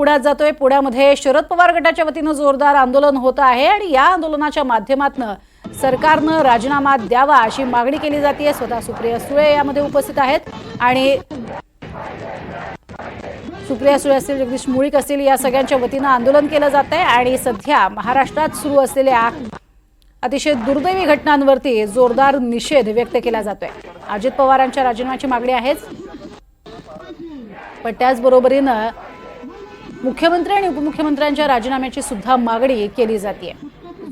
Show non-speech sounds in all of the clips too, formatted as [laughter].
पुण्यात जातोय. पुण्यामध्ये शरद पवार गटाच्या वतीनं जोरदार आंदोलन होत आहे आणि या आंदोलनाच्या माध्यमातून सरकारनं राजीनामा द्यावा अशी मागणी केली जाते स्वतः सुप्रिया सुळे यामध्ये उपस्थित आहेत. आणि सुप्रिया सुळे असतील जगदीश मुळीक असतील या सगळ्यांच्या वतीनं आंदोलन केलं जात आहे. आणि सध्या महाराष्ट्रात सुरू असलेल्या अतिशय दुर्दैवी घटनांवरती जोरदार निषेध व्यक्त केला जातोय. अजित पवारांच्या राजीनाम्याची मागणी आहेच. पण त्याचबरोबरीनं मुख्यमंत्री आणि उपमुख्यमंत्र्यांच्या राजीनाम्याची सुद्धा मागणी केली जाते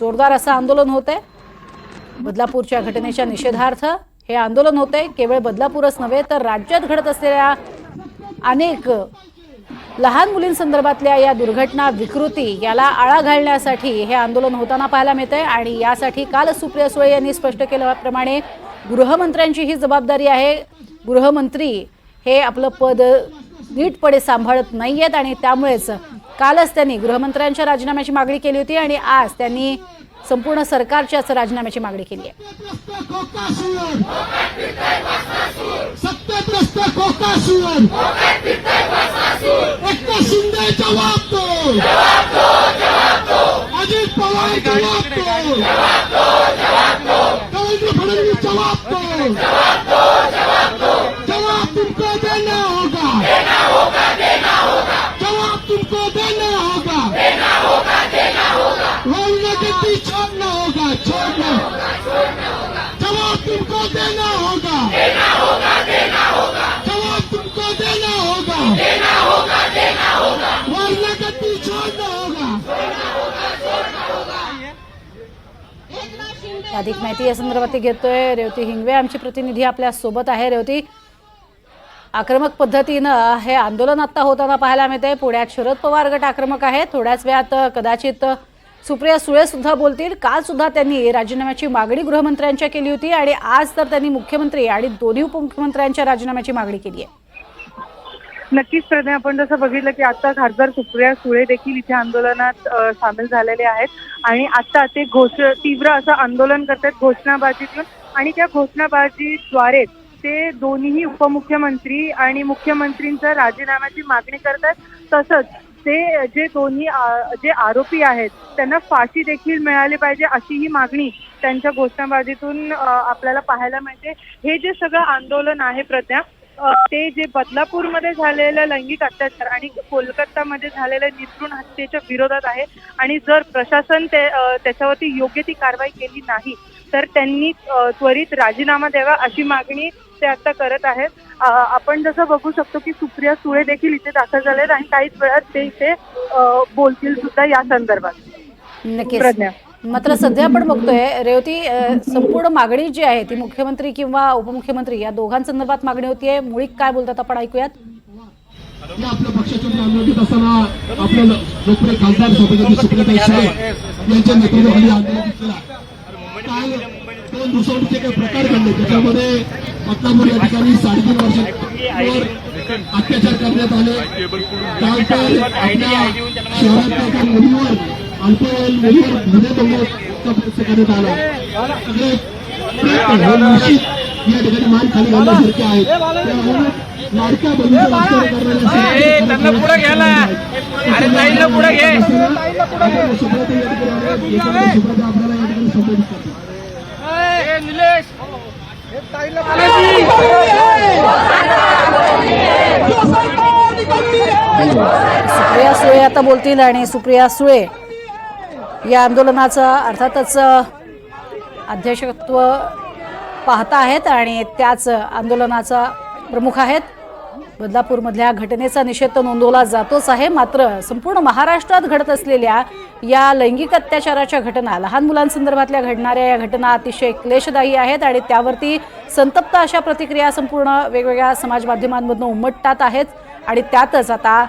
जोरदार असं आंदोलन होत आहे बदलापूरच्या घटनेच्या निषेधार्थ हे आंदोलन होते केवळ बदलापूरच नव्हे तर राज्यात घडत असलेल्या अनेक लहान मुलींसंदर्भातल्या या दुर्घटना विकृती याला आळा घालण्यासाठी हे आंदोलन होताना पाहायला मिळतंय. आणि यासाठी काल सुप्रिया सुळे यांनी स्पष्ट केल्याप्रमाणे गृहमंत्र्यांची ही जबाबदारी आहे. गृहमंत्री हे आपलं पद नीटपणे सांभाळत नाही आहेत आणि त्यामुळेच कालच त्यांनी गृहमंत्र्यांच्या राजीनाम्याची मागणी केली होती आणि आज त्यांनी संपूर्ण सरकारच्याच राजीनाम्याची मागणी केली आहे. तुमको देना होगा। देना होगा देना होगा जवाब तुमको देना होगा। देना होगा देना होगा जवाब तुमको छोड़ना होगा। छोड़ना जवाब तुमको देना होगा। देना होगा देना होगा जवाब तुमको देना होगा। देना होगा देना होगा राजनीति छोड़ना होगा। अधिक माहिती या संदर्भात घेतोय. रेवती हिंगवे आमची प्रतिनिधी आपल्यासोबत आहे. रेवती आक्रमक पद्धतीनं हे आंदोलन आता होताना पाहायला मिळते पुण्यात शरद पवार गट आक्रमक आहे थोड्याच वेळात कदाचित सुप्रिया सुळे सुद्धा बोलतील. काल सुद्धा त्यांनी राजीनाम्याची मागणी गृहमंत्र्यांच्या केली होती आणि आज तर त्यांनी मुख्यमंत्री आणि दोन्ही उपमुख्यमंत्र्यांच्या राजीनाम्याची मागणी केली आहे. नक्कीच प्रज्ञा आपण जसं बघितलं की आता खासदार सुप्रिया सुळे देखील इथे आंदोलनात सामील झालेले आहेत. आणि आता ते घोष तीव्र असं आंदोलन करतात घोषणाबाजीतून. आणि त्या घोषणाबाजीद्वारेच ते दोन्हीही उपमुख्यमंत्री आणि मुख्यमंत्रींच्या राजीनाम्याची मागणी करतात तसंच ते जे दोन्ही जे आरोपी आहेत त्यांना फाशी देखील मिळाली पाहिजे अशी ही मागणी त्यांच्या घोषणाबाजीतून आपल्याला पाहायला मिळते. हे जे सगळं आंदोलन आहे प्रज्ञा ते जे बदलापूरमध्ये झालेलं लैंगिक अत्याचार आणि कोलकातामध्ये झालेल्या निसृण हत्येच्या विरोधात आहे आणि जर प्रशासन ते त्याच्यावरती योग्य ती कारवाई केली नाही तर त्यांनी त्वरित राजीनामा द्यावा अशी मागणी ते आता करत आहेत. आपण जसं बघू शकतो की सुप्रिया सुळे देखील इथे दाखल झाले आहेत आणि काहीच वेळात ते इथे बोलतील सुद्धा या संदर्भात. नक्कीच. मात्र सध्या आपण बघतोय रेवती संपूर्ण मागणी जी आहे ती मुख्यमंत्री किंवा उपमुख्यमंत्री या दोघांसंदर्भात मागणी होतीये मुळीक काय बोलतात आपण ऐकूयात. आपल्या पक्षाच्या निवडणुकीत असताना आपल्या लोकप्रिय खासदार यांच्या नेतृत्वाखाली आंदोलन केला दोन दिवसांचे काही प्रकार घडले. त्याच्यामध्ये बदलापूर या ठिकाणी साडेतीन वर्षांवर अत्याचार करण्यात आले. काल तर आपल्या शहरातल्या एका मुलीवर अल्पवयीन मुलीवर धनेदंगोचा प्रयत्न करण्यात आला. सगळे निश्चित या ठिकाणी मान खाली घालण्यासारखे आहेत. त्यामुळे लाडक्या बहिणीचं वास्तव्य करणाऱ्या या ठिकाणी सुब्रता आपल्याला सुप्रिया सुळे आता बोलतील आणि सुप्रिया सुळे या आंदोलनाचं अर्थातच अध्यक्षत्व पाहता आहेत आणि त्याच आंदोलनाचा प्रमुख आहेत. बदलापूरमधल्या घटनेचा निषेध तर नोंदवला जातोच आहे मात्र संपूर्ण महाराष्ट्रात घडत असलेल्या या लैंगिक अत्याचाराच्या घटना लहान मुलांसंदर्भातल्या घडणाऱ्या या घटना अतिशय क्लेशदायी आहेत आणि त्यावरती संतप्त अशा प्रतिक्रिया संपूर्ण वेगवेगळ्या समाज माध्यमांमधून उमटतात आहेत. आणि त्यातच आता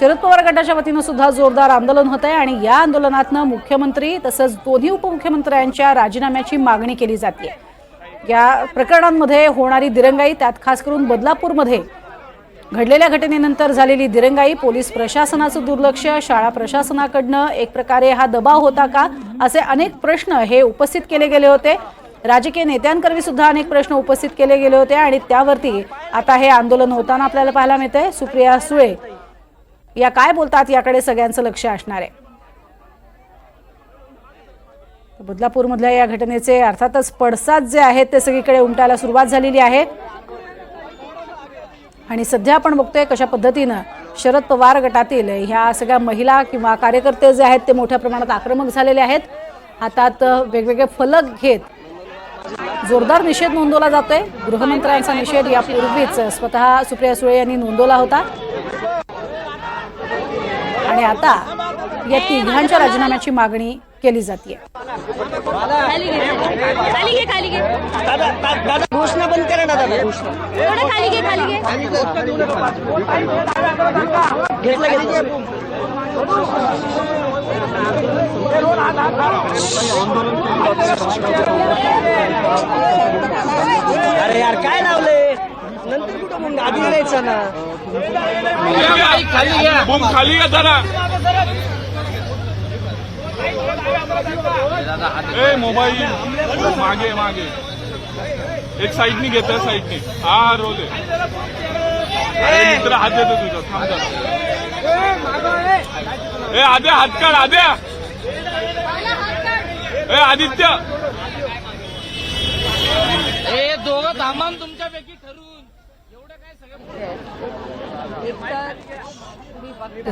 शरद पवार गटाच्या वतीनं सुद्धा जोरदार आंदोलन होत आहे आणि या आंदोलनातनं मुख्यमंत्री तसंच दोन्ही उपमुख्यमंत्र्यांच्या राजीनाम्याची मागणी केली जाते या प्रकरणांमध्ये होणारी दिरंगाई त्यात खास करून बदलापूरमध्ये घडलेल्या घटनेनंतर झालेली दिरंगाई पोलीस प्रशासनाचं दुर्लक्ष शाळा प्रशासनाकडनं एक प्रकारे हा दबाव होता का? असे अनेक प्रश्न हे उपस्थित केले गेले होते. राजकीय नेत्यांकरवी सुद्धा अनेक प्रश्न उपस्थित केले गेले होते आणि त्यावरती आता हे आंदोलन होताना आपल्याला पाहायला मिळतंय. सुप्रिया सुळे या काय बोलतात याकडे सगळ्यांचं लक्ष असणार आहे. बदलापूरमधल्या या घटनेचे अर्थातच पडसाद जे आहेत ते सगळीकडे उमटायला सुरुवात झालेली आहे. आणि सध्या आपण बघतोय कशा पद्धतीनं शरद पवार गटातील ह्या सगळ्या महिला किंवा कार्यकर्ते जे आहेत ते मोठ्या प्रमाणात आक्रमक झालेले आहेत. हातात वेगवेगळे फलक घेत जोरदार निषेध नोंदवला जातोय. गृहमंत्र्यांचा निषेध यापूर्वीच स्वतः सुप्रिया सुळे यांनी नोंदवला होता. आणि आता या तिघांच्या राजीनाम्याची मागणी केली जाते थोडं खाली घे खाली घे. घेतलं अरे यार काय लावले नंतर कुठं मग आधी द्यायचं ना? खाली घ्या बूम खाली जरा. ए मोबाईल. मागे मागे. एक साईडनी घेत साईडनी हा हा रोल आहे. अरे मित्र हात देतो तुझा. थांब जरा. ए आद्या हात काढ आद्या. ए आदित्य. ए दोघं थांबा तुमच्यापैकी ठरून एवढं काय सगळं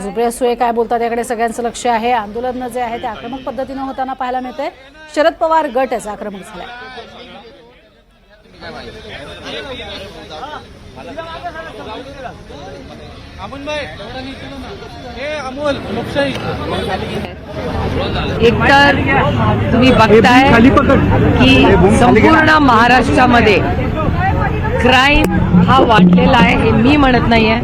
सुप्रिया सुळे काय बोलतात याकडे सगळ्यांचं लक्ष आहे. आंदोलन जे आहे ते आक्रमक पद्धतीनं होताना पाहायला मिळतंय. शरद पवार गटच आक्रमक झालाय. एकतर तुम्ही बघताय की संपूर्ण महाराष्ट्रामध्ये क्राईम हा वाढलेला आहे हे मी म्हणत नाहीये.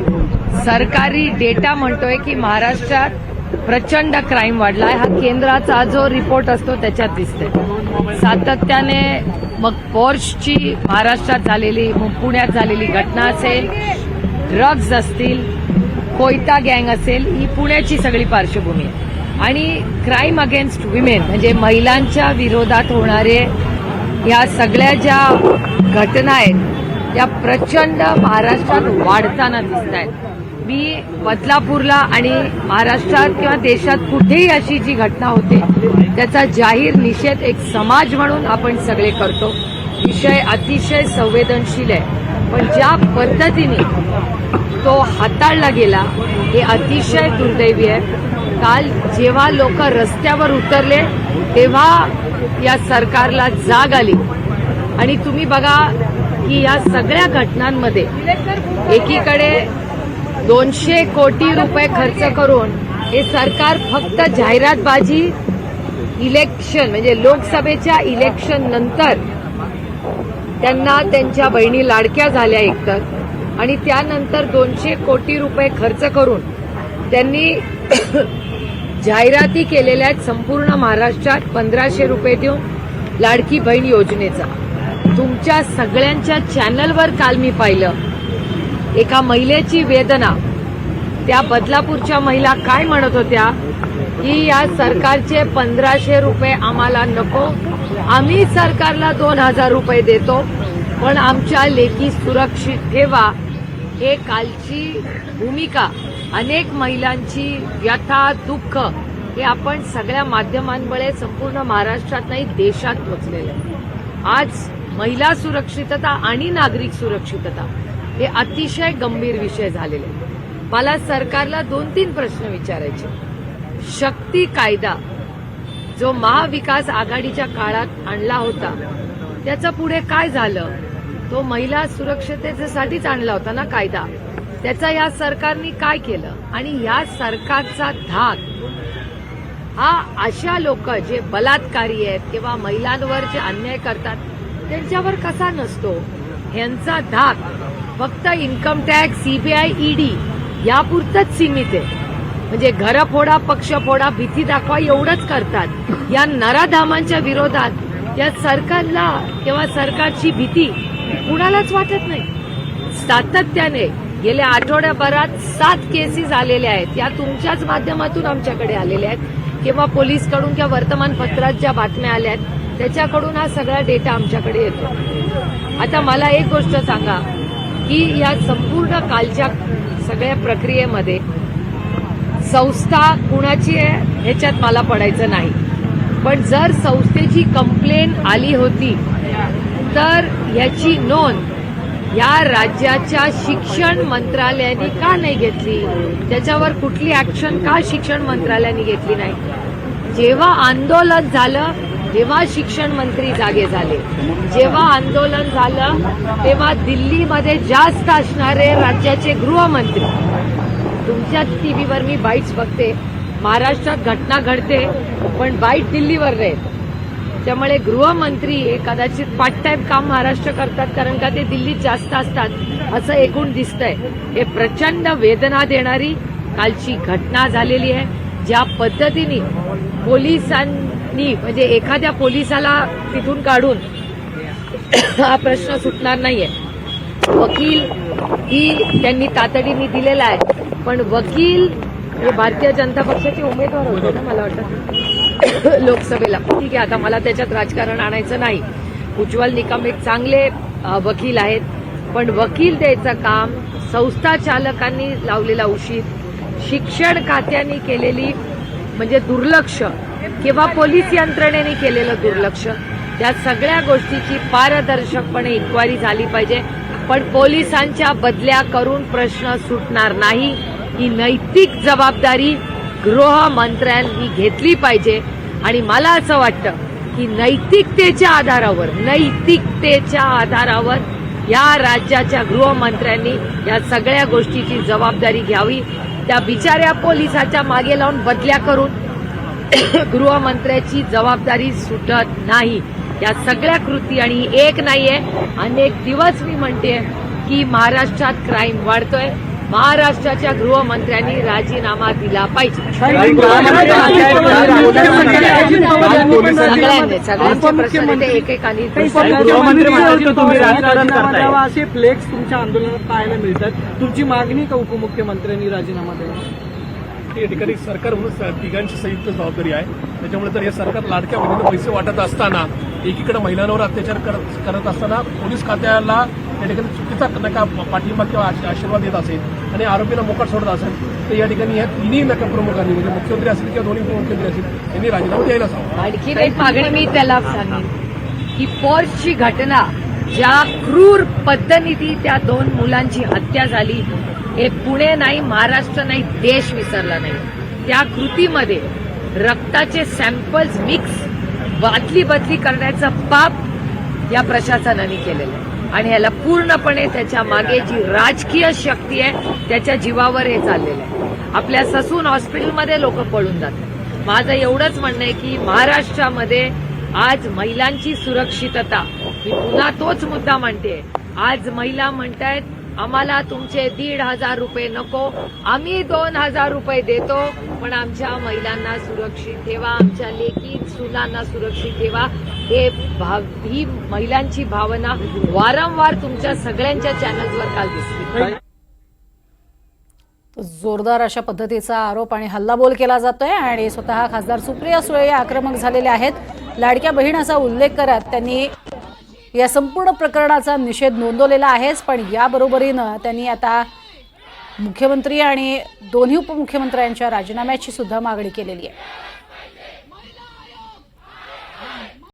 सरकारी डेटा म्हणतोय की महाराष्ट्रात प्रचंड क्राईम वाढलाय. हा केंद्राचा जो रिपोर्ट असतो त्याच्यात दिसतंय. सातत्याने मग पोर्शची महाराष्ट्रात झालेली पुण्यात झालेली घटना असेल ड्रग्ज असतील कोयता गँग असेल ही पुण्याची सगळी पार्श्वभूमी आहे. आणि क्राईम अगेन्स्ट विमेन म्हणजे महिलांच्या विरोधात होणारे या सगळ्या ज्या घटना आहेत त्या प्रचंड महाराष्ट्रात वाढताना दिसत आहेत मी बदलापूरला आणि महाराष्ट्रात किंवा देशात कुठेही अशी जी घटना होते त्याचा जाहीर निषेध एक समाज म्हणून आपण सगळे करतो. विषय अतिशय संवेदनशील आहे. पण ज्या पद्धतीने तो हाताळला गेला हे अतिशय दुर्दैवी आहे. काल जेव्हा लोक रस्त्यावर उतरले तेव्हा या सरकारला जाग आली. आणि तुम्ही बघा की या सगळ्या घटनांमध्ये एकीकडे दोनशे कोटी रुपये खर्च करून हे सरकार फक्त जाहिरातबाजी इलेक्शन म्हणजे लोकसभेच्या इलेक्शन नंतर त्यांना त्यांच्या बहिणी लाडक्या झाल्या एकतर. आणि त्यानंतर दोनशे कोटी रुपये खर्च करून त्यांनी [coughs] जाहिराती केलेल्या आहेत संपूर्ण महाराष्ट्रात पंधराशे रुपये देऊन लाडकी बहीण योजनेचा. तुमच्या सगळ्यांच्या चॅनलवर काल मी पाहिलं. एका महिलेची वेदना. त्या बदलापूरच्या महिला काय म्हणत होत्या? की या सरकारचे पंधराशे रुपये आम्हाला नको. आम्ही सरकारला दोन हजार रुपये देतो पण आमच्या लेखी सुरक्षित ठेवा. हे कालची भूमिका. अनेक महिलांची व्यथा दुःख हे आपण सगळ्या माध्यमांमुळे संपूर्ण महाराष्ट्रात नाही देशात पोचलेलं आहे. आज महिला सुरक्षितता आणि नागरिक सुरक्षितता. हे अतिशय गंभीर विषय झालेले मला सरकारला दोन तीन प्रश्न विचारायचे शक्ती कायदा जो महाविकास आघाडीच्या काळात आणला होता त्याचं पुढे काय झालं? तो महिला सुरक्षतेसाठीच आणला होता ना कायदा? त्याचा या सरकारने काय केलं? आणि या सरकारचा धाक हा अशा लोक जे बलात्कारी आहेत किंवा महिलांवर जे अन्याय करतात त्यांच्यावर कसा नसतो? ह्यांचा धाक फक्त इन्कम टॅक्स सीबीआय ईडी यापुरतच सीमित आहे. म्हणजे घर फोडा पक्ष फोडा भीती दाखवा एवढंच करतात. या नराधामांच्या विरोधात या सरकारला किंवा सरकारची भीती कुणालाच वाटत नाही. सातत्याने गेल्या आठवड्याभरात सात केसेस आलेल्या आहेत. या तुमच्याच माध्यमातून आमच्याकडे आलेल्या आहेत. किंवा पोलीसकडून किंवा वर्तमानपत्रात ज्या बातम्या आल्या आहेत त्याच्याकडून हा सगळा डेटा आमच्याकडे येतो. आता मला एक गोष्ट सांगा. की या संपूर्ण कालच्या सगळ्या प्रक्रियेमध्ये संस्था कुणाची आहे ह्याच्यात मला पडायचं नाही. पण जर संस्थेची कंप्लेन आली होती तर याची नोंद या राज्याच्या शिक्षण मंत्रालयाने का नाही घेतली? त्याच्यावर कुठली ऍक्शन का शिक्षण मंत्रालयाने घेतली नाही? जेव्हा आंदोलन झालं तेव्हा शिक्षण मंत्री जागे झाले. जेव्हा आंदोलन झालं तेव्हा दिल्लीमध्ये जास्त असणारे राज्याचे गृहमंत्री. तुमच्या टीव्हीवर मी बाईट्स बघते. महाराष्ट्रात घटना घडते पण बाईट दिल्लीवर नाहीत त्यामुळे गृहमंत्री हे कदाचित पार्ट टाइम काम महाराष्ट्र करतात कारण का ते दिल्लीत जास्त असतात असं एकूण दिसतंय. हे प्रचंड वेदना देणारी कालची घटना झालेली आहे. ज्या पद्धतीने पोलिसांनी म्हणजे एखाद्या पोलिसाला तिथून काढून हा प्रश्न सुटणार नाहीये. वकील ही त्यांनी तातडीने दिलेला आहे. पण वकील हे भारतीय जनता पक्षाचे उमेदवार होते ना मला वाटतं. लोकसभेला. ठीक आहे आता मला त्याच्यात राजकारण आणायचं नाही. उज्ज्वल निकम एक चांगले वकील आहेत. पण वकील द्यायचं काम संस्था चालकांनी लावलेला उशीर. शिक्षण खात्याने केलेली म्हणजे दुर्लक्ष किंवा पोलीस यंत्रणेने केलेलं दुर्लक्ष. या सगळ्या गोष्टीची पारदर्शकपणे इन्क्वायरी झाली पाहिजे. पण पोलिसांच्या बदल्या करून प्रश्न सुटणार नाही. ही नैतिक जबाबदारी गृहमंत्र्यांनी घेतली पाहिजे. आणि मला असं वाटतं की नैतिकतेच्या आधारावर नैतिकतेच्या आधारावर या राज्याच्या गृहमंत्र्यांनी या सगळ्या गोष्टीची जबाबदारी घ्यावी. त्या बिचाऱ्या पोलिसाच्या मागे लावून बदल्या करून [coughs] गृहमंत्र्याची जबाबदारी सुटत नाही. या सगळ्या कृती आणि एक नाहीये अनेक दिवस मी म्हणते की महाराष्ट्रात क्राईम वाढतोय. महाराष्ट्राच्या गृहमंत्र्यांनी राजीनामा दिला पाहिजे. सगळ्यांनी सगळ्यांचे प्रश्न एकेकाने असे फ्लेक्स तुमच्या आंदोलनात पाहायला मिळतात. तुमची मागणी का उपमुख्यमंत्र्यांनी राजीनामा द्यावा? या ठिकाणी सरकार म्हणून तिघांची संयुक्त जबाबदारी आहे. त्याच्यामुळे तर हे सरकार लाडक्या बहिणीला पैसे वाटत असताना एकीकडे महिलांवर अत्याचार करत असताना पोलीस खात्याला या ठिकाणी चुकीचा नका पाठिंबा किंवा आशीर्वाद देत असेल आणि आरोपीला मोकाट सोडत असेल तर या ठिकाणी या तिन्ही नका प्रमुखांनी म्हणजे मुख्यमंत्री असतील किंवा दोन्ही उपमुख्यमंत्री असतील यांनी राजीनामा द्यायला सांगा आणखी एक मागणी मी त्याला सांगेन की पोर्टची घटना ज्या क्रूर पद्धतीने त्या दोन मुलांची हत्या झाली हे पुणे नाही महाराष्ट्र नाही देश विसरला नाही. त्या कृतीमध्ये रक्ताचे सॅम्पल्स मिक्स बातली बदली करण्याचं पाप या प्रशासनाने केलेलं आहे. आणि ह्याला पूर्णपणे त्याच्यामागे जी राजकीय शक्ती आहे त्याच्या जीवावर हे चाललेलं आहे. आपल्या ससून हॉस्पिटलमध्ये लोक पळून जातात. माझं एवढंच म्हणणं आहे की महाराष्ट्रामध्ये आज महिलांची सुरक्षितता मी पुन्हा तोच मुद्दा म्हणते. आज महिला म्हणतायत आम्हाला तुमचे दीड हजार रुपये नको. आम्ही दोन हजार रुपये देतो पण आमच्या महिलांना सुरक्षित ठेवा आमच्या लेकी सुलांना सुरक्षित ठेवा. हे भाव ही महिलांची भावना वारंवार तुमच्या सगळ्यांच्या चॅनल्सवर काल दिसली जोरदार अशा पद्धतीचा आरोप आणि हल्लाबोल केला जातोय आणि स्वतः खासदार सुप्रिया सुळे या आक्रमक झालेले आहेत. लाडक्या बहिणाचा उल्लेख करत त्यांनी या संपूर्ण प्रकरणाचा निषेध नोंदवलेला आहेच पण याबरोबरीनं त्यांनी आता मुख्यमंत्री आणि दोन्ही उपमुख्यमंत्र्यांच्या राजीनाम्याची सुद्धा मागणी केलेली आहे.